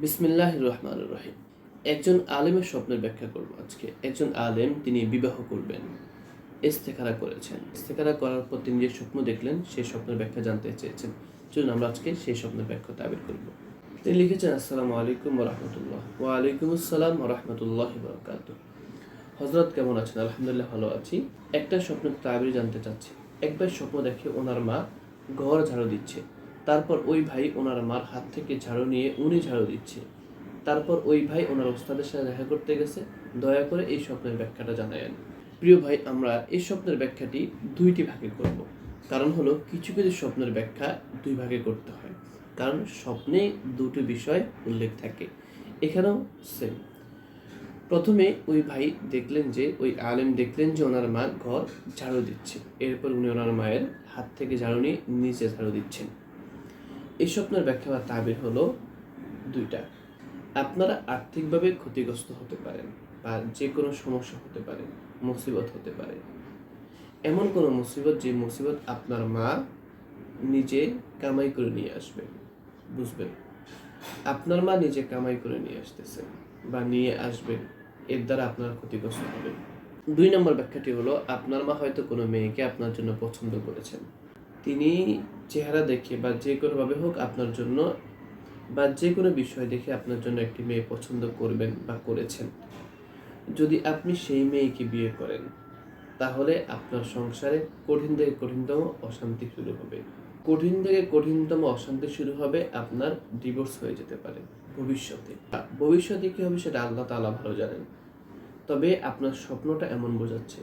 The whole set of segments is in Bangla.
বিসমিল্লাহ রহমান রহিম। একজন আলেমের স্বপ্নের ব্যাখ্যা করব আজকে। একজন আলেম, তিনি বিবাহ করবেন। ইস্তেখারা করেছেন। ইস্তেখারা করার পর তিনি যে স্বপ্ন দেখলেন, সেই স্বপ্নের ব্যাখ্যা জানতে চেয়েছেন। চলুন আমরা আজকে সেই স্বপ্নের ব্যাখ্যা তাবির করব। তিনি লিখেছেন, আসসালামু আলাইকুম রহমতুল্লাহ। ওয়ালাইকুম আসসালাম রহমতুল্লাহ বরকাত হজরত কেমন আছেন? আলহামদুলিল্লাহ ভালো আছি। একটা স্বপ্নের তাবির জানতে চাচ্ছি। একবার স্বপ্ন দেখে ওনার মা ঘর ঝাড়ু দিচ্ছে। তারপর ওই ভাই ওনার মার হাত থেকে ঝাড়ু নিয়ে উনি ঝাড়ু দিচ্ছে। তারপর ওই ভাই ওনার ওস্তাদের সাথে দেখা করতে গেছে। দয়া করে এই স্বপ্নের ব্যাখ্যাটা জানায়েন। প্রিয় ভাই, আমরা এই স্বপ্নের ব্যাখ্যাটি দুইটি ভাগে করব। কারণ হলো, কিছু কিছু স্বপ্নের ব্যাখ্যা দুই ভাগে করতে হয়। কারণ স্বপ্নে দুটি বিষয় উল্লেখ থাকে। এখানেও সেম প্রথমে ওই ভাই দেখলেন যে, ওই আলেম দেখলেন যে ওনার মা ঘর ঝাড়ু দিচ্ছে। এরপর উনি ওনার মায়ের হাত থেকে ঝাড়ু নিয়ে নিচে ঝাড়ু দিচ্ছেন। এই স্বপ্নের ব্যাখ্যা বা তাবির হলো দুইটা। আপনারা আর্থিকভাবে ক্ষতিগ্রস্ত হতে পারেন বা যে কোনো সমস্যা হতে পারে, মুসিবত হতে পারে। এমন কোনো মুসিবত যে মুসিবত আপনার মা নিজে কামাই করে নিয়ে আসবে, বুঝবেন? আপনার মা নিজে কামাই করে নিয়ে আসতেছে বা নিয়ে আসবেন এর দ্বারা আপনার ক্ষতিগ্রস্ত হবে দুই নম্বর ব্যাখ্যাটি হলো, আপনার মা হয়তো কোনো মেয়েকে আপনার জন্য পছন্দ করেছেন। তিনি চেহারা দেখে বা যে কোনোভাবে হোক আপনার জন্য বা যে কোনো বিষয় দেখে আপনার জন্য একটি মেয়ে পছন্দ করবেন বা করেছেন। যদি আপনি সেই মেয়েকে বিয়ে করেন, তাহলে আপনার সংসারে কঠিন থেকে কঠিনতম অশান্তি শুরু হবে। কঠিন থেকে কঠিনতম অশান্তি শুরু হবে আপনার ডিভোর্স হয়ে যেতে পারে ভবিষ্যতে। ভবিষ্যতে কী হবে সেটা আল্লাহ তাআলা ভালো জানেন। তবে আপনার স্বপ্নটা এমন বোঝাচ্ছে,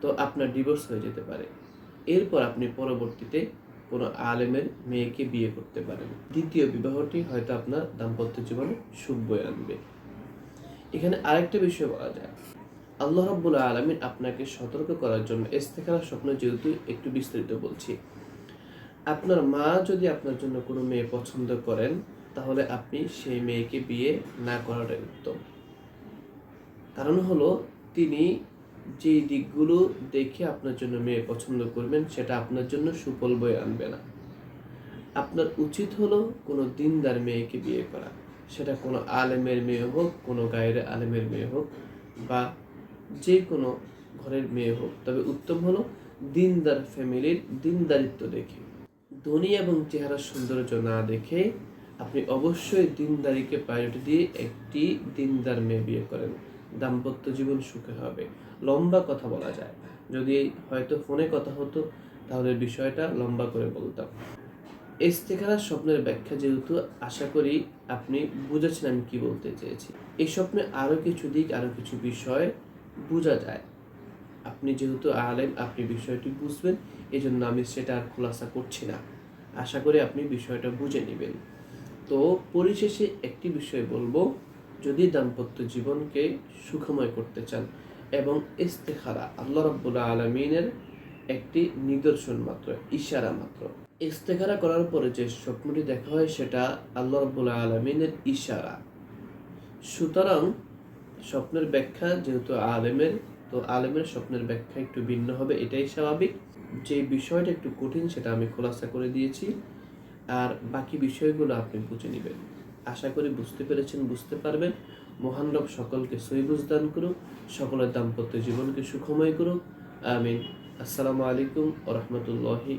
তো আপনার ডিভোর্স হয়ে যেতে পারে। এরপর আপনি পরবর্তীতে কোনো আলেমের মেয়েকে বিয়ে করতে পারেন। দ্বিতীয় বিবাহটি হয়তো আপনার দাম্পত্য জীবনে সুখ বয়ে আনবে। এখানে আরেকটা বিষয় বলা যায়, আল্লাহ রাব্বুল আলমিন আপনাকে সতর্ক করার জন্য ইস্তেখারা স্বপ্ন যেহেতু একটু বিস্তারিত বলছি। আপনার মা যদি আপনার জন্য কোনো মেয়ে পছন্দ করেন, তাহলে আপনি সেই মেয়েকে বিয়ে না করাটাই উত্তম। কারণ হলো, তিনি যে দিকগুলো দেখে আপনার জন্য মেয়ে পছন্দ করবেন, সেটা আপনার জন্য সুফল বয়ে আনবে না। আপনার উচিত হলো কোনো দিনদার মেয়েকে বিয়ে করা। সেটা কোনো আলেমের মেয়ে হোক, কোনো গায়ের আলেমের মেয়ে হোক বা যে কোনো ঘরের মেয়ে হোক। তবে উত্তম হলো দিনদার ফ্যামিলির দিনদারিত্ব দেখে। ধনী এবং চেহারার সৌন্দর্য না দেখে আপনি অবশ্যই দিনদারিকে প্রায়োরিটি দিয়ে একটি দিনদার মেয়ে বিয়ে করেন। দাম্পত্য জীবন সুখে হবে। লম্বা কথা বলা যায়। যদি হয়তো ফোনে কথা হতো, তাহলে বিষয়টা লম্বা করে বলতাম। ইস্তেখারার স্বপ্নের ব্যাখ্যা যেহেতু, আশা করি আপনি বুঝেছেন আমি কি বলতে চেয়েছি। এই স্বপ্নে আরও কিছু দিক আরও কিছু বিষয় বোঝা যায়। আপনি যেহেতু আলেন আপনি বিষয়টি বুঝবেন এই জন্য আমি সেটা আর খোলাসা করছি না। আশা করি আপনি বিষয়টা বুঝে নেবেন। তো পরিশেষে একটি বিষয় বলব যদি দাম্পত্য জীবনকে সুখময় করতে চান এবং ইস্তেখারা আল্লাহ রব্বুল্লা আলমিনের একটি নিদর্শন মাত্র, ইশারা মাত্র। ইস্তেখারা করার পরে যে স্বপ্নটি দেখা হয় সেটা আল্লাহ রব্বুল্লা আলমিনের ইশারা। সুতরাং স্বপ্নের ব্যাখ্যা যেহেতু আলেমের, তো আলেমের স্বপ্নের ব্যাখ্যা একটু ভিন্ন হবে, এটাই স্বাভাবিক। যে বিষয়টা একটু কঠিন সেটা আমি খোলাসা করে দিয়েছি, আর বাকি বিষয়গুলো আপনি বুঝে নেবেন। আশা করি বুঝতে পেরেছেন, বুঝতে পারবেন। মহান রব সকলকে সৈবুজ দান করুক, সকলের দাম্পত্য জীবনকে সুখময় করুক। আমিন। আসসালামু আলাইকুম ও রহমতুল্লাহি